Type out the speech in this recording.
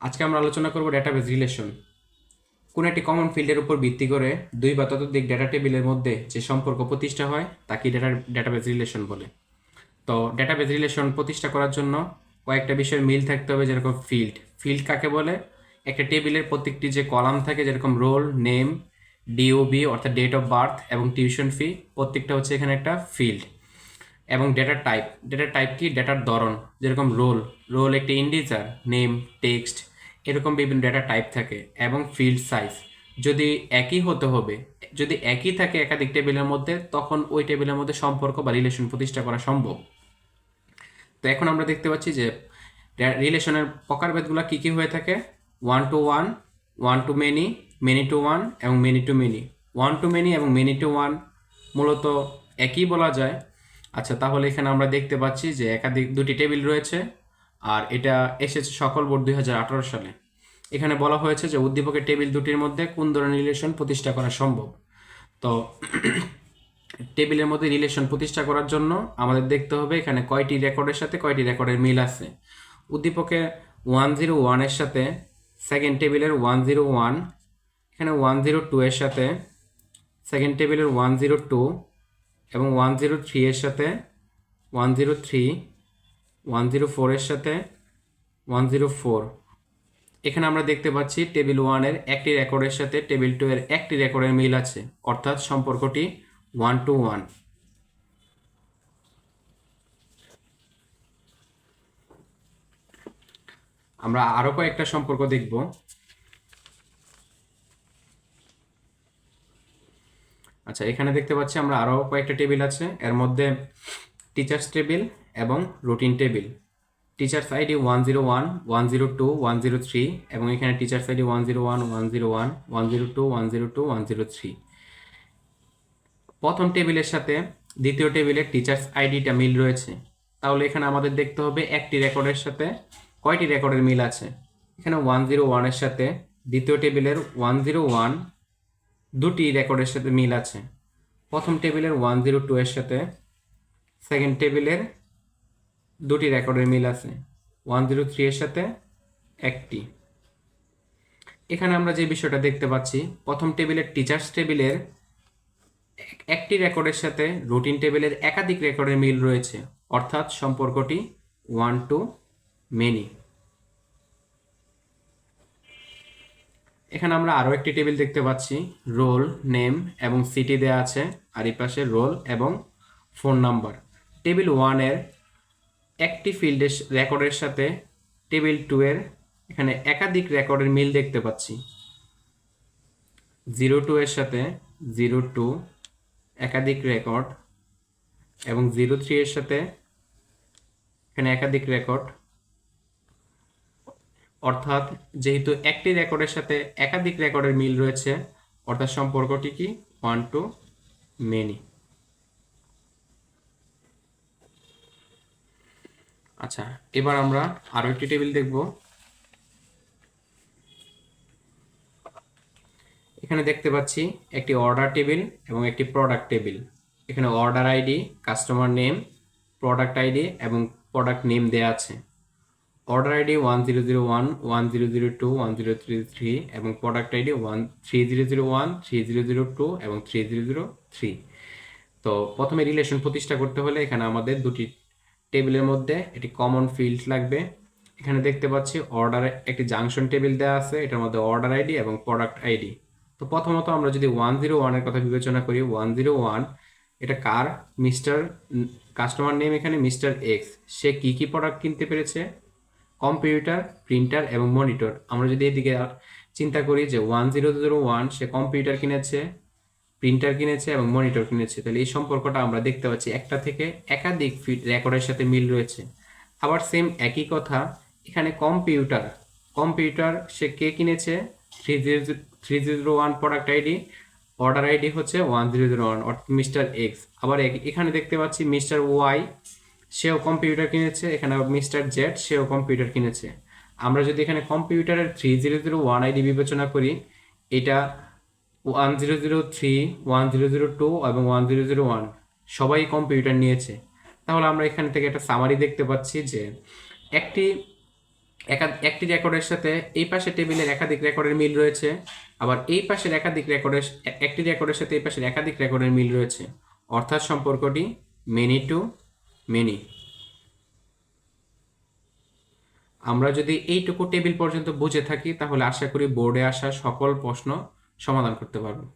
আজকে আমরা আলোচনা করব ডেটাবেস রিলেশন কোন একটি কমন ফিল্ডের উপর ভিত্তি করে দুই বা ততোধিক ডেটা টেবিলের মধ্যে যে সম্পর্ক প্রতিষ্ঠা হয় তাকে ডেটা ডেটাবেস রিলেশন বলে। তো ডেটাবেস রিলেশন প্রতিষ্ঠা করার জন্য কয়েকটা বিষয়ের মিল থাকতে হবে, যেরকম ফিল্ড ফিল্ড কাকে বলে? একটা টেবিলের প্রত্যেকটি যে কলাম থাকে, যেরকম রোল নেম ডিওবি অর্থাৎ ডেট অফ বার্থ এবং টিউশন ফি প্রত্যেকটা হচ্ছে এখানে একটা ফিল্ড এবং ডেটার টাইপ ডেটার টাইপ কি? ডেটার ধরন, যেরকম রোল রোল একটি ইন্ডিজার নেম টেক্সট এরকম বিভিন্ন ডেটা টাইপ থাকে, এবং ফিল্ড সাইজ যদি একই হতে হবে, যদি একই থাকে একাধিক টেবিলের মধ্যে, তখন ওই টেবিলের মধ্যে সম্পর্ক বা রিলেশন প্রতিষ্ঠা করা সম্ভব। তো এখন আমরা দেখতে পাচ্ছি যে রিলেশনের প্রকারভেদগুলো কী কী হয়ে থাকে? One to one one to many many to one এবং many to many one to many এবং মেনি টু ওয়ান মূলত একই বলা যায়। আচ্ছা তাহলে এখানে আমরা দেখতে পাচ্ছি যে একাধিক দুটি টেবিল রয়েছে আর এটা এসেছে সকল বোর্ড দুই হাজার আঠেরো সালে। এখানে বলা হয়েছে যে উদ্দীপকের টেবিল দুটির মধ্যে কোন ধরনের রিলেশন প্রতিষ্ঠা করা সম্ভব? তো টেবিলের মধ্যে রিলেশন প্রতিষ্ঠা করার জন্য আমাদের দেখতে হবে এখানে কয়টি রেকর্ডের সাথে কয়টি রেকর্ডের মিল আছে। উদ্দীপকে ওয়ান জিরো ওয়ানের সাথে সেকেন্ড টেবিলের ওয়ান জিরো ওয়ান এখানে ওয়ান জিরো টু এর সাথে সেকেন্ড টেবিলের ওয়ান জিরো টু এবং ওয়ান জিরো থ্রি এর সাথে one zero three one zero ফোরের সাথে ওয়ান জিরো ফোর এখানে আমরা দেখতে পাচ্ছি টেবিল ওয়ানের একটি রেকর্ডের সাথে টেবিল টু এর একটি রেকর্ডের মিল আছে, অর্থাৎ সম্পর্কটি ওয়ান টু ওয়ান আমরা আরও কয়েকটা সম্পর্ক দেখব। আচ্ছা এখানে দেখতে পাচ্ছি আমরা আরও কয়েকটা টেবিল আছে এর মধ্যে টিচার্স টেবিল এবং routine table teachers ID one zero one one zero two one zero three এবং এখানে teachers ID one zero one one zero one one zero two one zero two one zero three প্রথম টেবিলের সাথে দ্বিতীয় টেবিলের teachers আইডিটা মিল রয়েছে তাহলে এখানে আমাদের দেখতে হবে একটি রেকর্ডের সাথে কয়টি রেকর্ডের মিল আছে এখানে ওয়ান জিরো ওয়ানের সাথে দ্বিতীয় টেবিলের ওয়ান জিরো ওয়ান দুটি রেকর্ডের সাথে মিল আছে। প্রথম টেবিলের ওয়ান জিরো টু এর সাথে সেকেন্ড টেবিলের দুটি রেকর্ডের মিল আছে। ওয়ান জিরো থ্রি এর সাথে একটি। এখানে আমরা যে বিষয়টা দেখতে পাচ্ছি, প্রথম টেবিলের টিচার্স টেবিলের একটি রেকর্ডের সাথে রুটিন টেবিলের একাধিক রেকর্ডের মিল রয়েছে। অর্থাৎ সম্পর্কটি ওয়ান টু মেনি এখানে আমরা আরও একটি টেবিল দেখতে পাচ্ছি। রোল, নেম এবং সিটি দেওয়া আছে আর পাশে রোল এবং ফোন নাম্বার। টেবিল ওয়ানের একটি ফিল্ডের রেকর্ডের সাথে টেবিল টু এর এখানে একাধিক রেকর্ডের মিল দেখতে পাচ্ছি। জিরো টু এর সাথে জিরো টু একাধিক রেকর্ড এবং জিরো থ্রি এর সাথে এখানে একাধিক রেকর্ড অর্থাৎ যেহেতু একটি রেকর্ডের সাথে একাধিক রেকর্ডের মিল রয়েছে, অর্থাৎ সম্পর্কটি কি? ওয়ান টু মেনি আচ্ছা এবার আমরা আরও একটি টেবিল দেখব। এখানে দেখতে পাচ্ছি একটি অর্ডার টেবিল এবং একটি প্রোডাক্ট টেবিল। এখানে order ID customer name product ID এবং প্রোডাক্ট নেম দেওয়া আছে। Order ID one zero zero one one zero zero two one zero three three এবং product ID one three zero zero one three zero zero two এবং three zero zero three তো প্রথমে relation প্রতিষ্ঠা করতে হলে এখানে আমাদের দুটি টেবিলের মধ্যে একটি কমন ফিল্ড লাগবে। এখানে দেখতে পাচ্ছি অর্ডার একটি জাংশন টেবিল দেওয়া আছে, এটার মধ্যে অর্ডার আইডি এবং প্রোডাক্ট আইডি তো প্রথমত আমরা যদি ওয়ান জিরো ওয়ানের কথা বিবেচনা করি ওয়ান জিরো ওয়ান এটা কার? মিস্টার কাস্টমার নেম এখানে মিস্টার এক্স সে কি কি প্রোডাক্ট কিনতে পেরেছে? কম্পিউটার, প্রিন্টার এবং মনিটর। আমরা যদি এদিকে চিন্তা করি যে ওয়ান জিরো জিরো ওয়ান সে কম্পিউটার কিনেছে, প্রিন্টার কিনেছে এবং মনিটর কিনেছে, তাহলে এই সম্পর্কটা আমরা দেখতে পাচ্ছি। একটা থেকে একাধিক ফিট রেকর্ডের সাথে মিল রয়েছে। আবার সেম একই কথা, এখানে কম্পিউটার কম্পিউটার সে কে কিনেছে? Three zero three zero one product ID order ID হচ্ছে ওয়ান জিরো জিরো ওয়ান অর্থাৎ মিস্টার এক্স আবার এখানে দেখতে পাচ্ছি মিস্টার ওয়াই সেও কম্পিউটার কিনেছে, এখানে মিস্টার জেড সেও কম্পিউটার কিনেছে। আমরা যদি এখানে কম্পিউটারের three zero zero one ID বিবেচনা করি, এটা one zero zero three one zero zero two এবং ওয়ান জিরো জিরো ওয়ান সবাই কম্পিউটার নিয়েছে। তাহলে আমরা এখান থেকে একটা সামারি দেখতে পাচ্ছি যে একটি একা- একটি রেকর্ডের সাথে এই পাশে টেবিলের একাধিক রেকর্ডের মিল রয়েছে, আবার এই পাশের একাধিক রেকর্ডের একটি রেকর্ডের সাথে এই পাশের একাধিক রেকর্ডের মিল রয়েছে। অর্থাৎ সম্পর্কটি মেনি টু মেনি। আমরা যদি এইটুকু টেবিল পর্যন্ত বুঝে থাকি, তাহলে আশা করি বোর্ডে আসা সকল প্রশ্ন সমাধান করতে পারব।